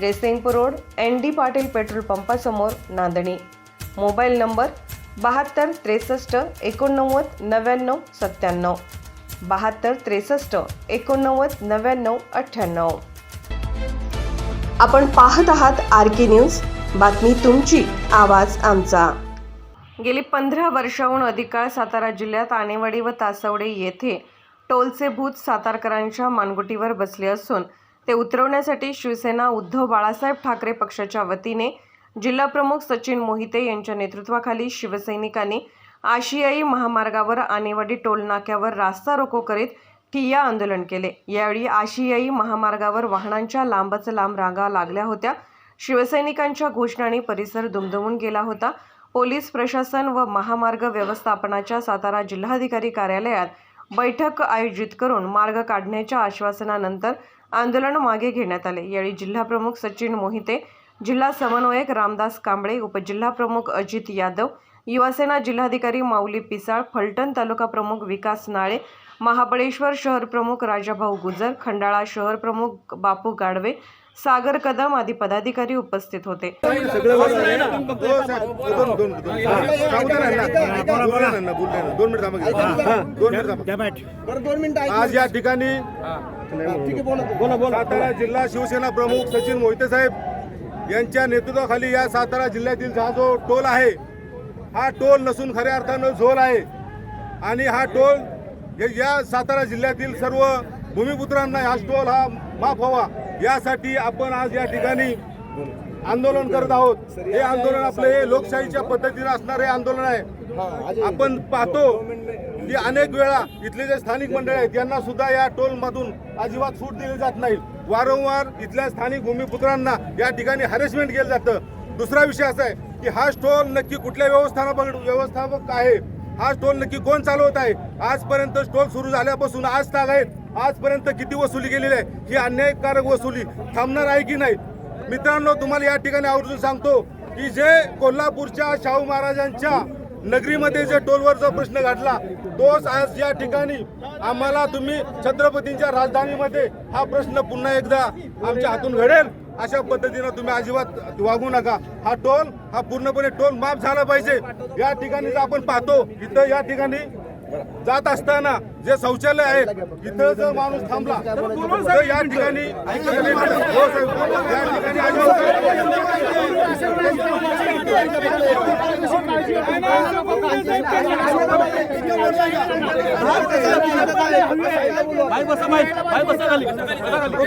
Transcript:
Jaysingpur road N D Patil petrol पंपासमोर Nandani. Mobile number बहात्तर त्रेसष्ट एकोणनव्वद नव्याण्णव सत्त्याण्णव. बहात्तर त्रेसष्ट एकोणनव्वद नव्याण्णव अठ्ठ्याण्णव. आपण पाहत आहात आर के न्यूज. बातमी तुमची आवाज आमचा. गेली पंधरा वर्षाहून अधिक काळ सातारा जिल्ह्यात आणेवाडी व तासवडे येथे टोलचे भूत सातारकरांच्या मानगुटीवर बसले असून ते उतरवण्यासाठी शिवसेना उद्धव बाळासाहेब ठाकरे पक्षाच्या वतीने जिल्हाप्रमुख सचिन मोहिते यांच्या नेतृत्वाखाली शिवसैनिकांनी आशियाई महामार्गावर आनेवाडी टोलनाक्यावर रास्ता रोको करीत ठिय्या आंदोलन केले. यावेळी आशियाई महामार्गावर वाहनांच्या लांबच लांब रांगा लागल्या होत्या. शिवसैनिकांच्या घोषणाने परिसर दुमदुमून गेला होता. पोलीस प्रशासन व महामार्ग व्यवस्थापनाच्या सातारा जिल्हाधिकारी कार्यालयात बैठक आयोजित करून मार्ग काढण्याच्या आश्वासनानंतर आंदोलन मागे घेण्यात आले. यावेळी जिल्हाप्रमुख सचिन मोहिते जिल्हा समन्वयक रामदास कांबळे उपजिल्हाप्रमुख अजित यादव युवासेना जिल्हाधिकारी माऊली पिसाळ फलटण तालुका प्रमुख विकास नाळे महाबळेश्वर शहर प्रमुख राजाभाऊ गुजर खंडाळा शहर प्रमुख बापू गाडवे सागर कदम आदी पदाधिकारी उपस्थित होते. दोन दोन आज या ठिकाणी सातारा जिल्हा शिवसेना प्रमुख सचिन मोहिते साहेब यांच्या नेतृत्वाखाली या सातारा जिल्ह्यातील हा जो टोल आहे हा टोल नसून खऱ्या अर्थानं झोल आहे. आणि हा टोल हे या सातारा जिल्ह्यातील सर्व भूमिपुत्रांना हा टोल हा माफ व्हावा. यासाठी आपण आज या ठिकाणी आंदोलन करत आहोत. हे आंदोलन आपलं हे लोकशाहीच्या पद्धतीने असणारे आंदोलन आहे. आपण पाहतो की अनेक वेळा इथले जे स्थानिक मंडळ आहेत यांना सुद्धा या टोलमधून अजिबात सूट दिली जात नाही. वारंवार इथल्या स्थानिक भूमिपुत्रांना या ठिकाणी हॅरेसमेंट केलं जातं. दुसरा विषय असा आहे की हा टोल नक्की कुठल्या व्यवस्थापक व्यवस्थापक आहे? हा टोल नक्की कोण चालवत आहे? आजपर्यंत टोल सुरू झाल्यापासून आज ताग आहेत. आजपर्यंत किती वसुली गेलेली आहे? ही अन्यायकारक वसुली थांबणार आहे की नाही? मित्रांनो तुम्हाला या ठिकाणी आवर्जून सांगतो की जे कोल्हापूरच्या शाहू महाराजांच्या नगरीमध्ये जे टोलवरचा प्रश्न घडला तोच आज या ठिकाणी आम्हाला तुम्ही छत्रपतींच्या राजधानीमध्ये हा प्रश्न पुन्हा एकदा आमच्या हातून घडेल. अशा पद्धतीनं तुम्ही अजिबात वागू नका. हा टोल हा पूर्णपणे टोल माफ झाला पाहिजे. या ठिकाणी जर आपण पाहतो इथं या ठिकाणी जात असताना जे शौचालय आहे इथं जर माणूस थांबला तर या ठिकाणी हो, या ठिकाणी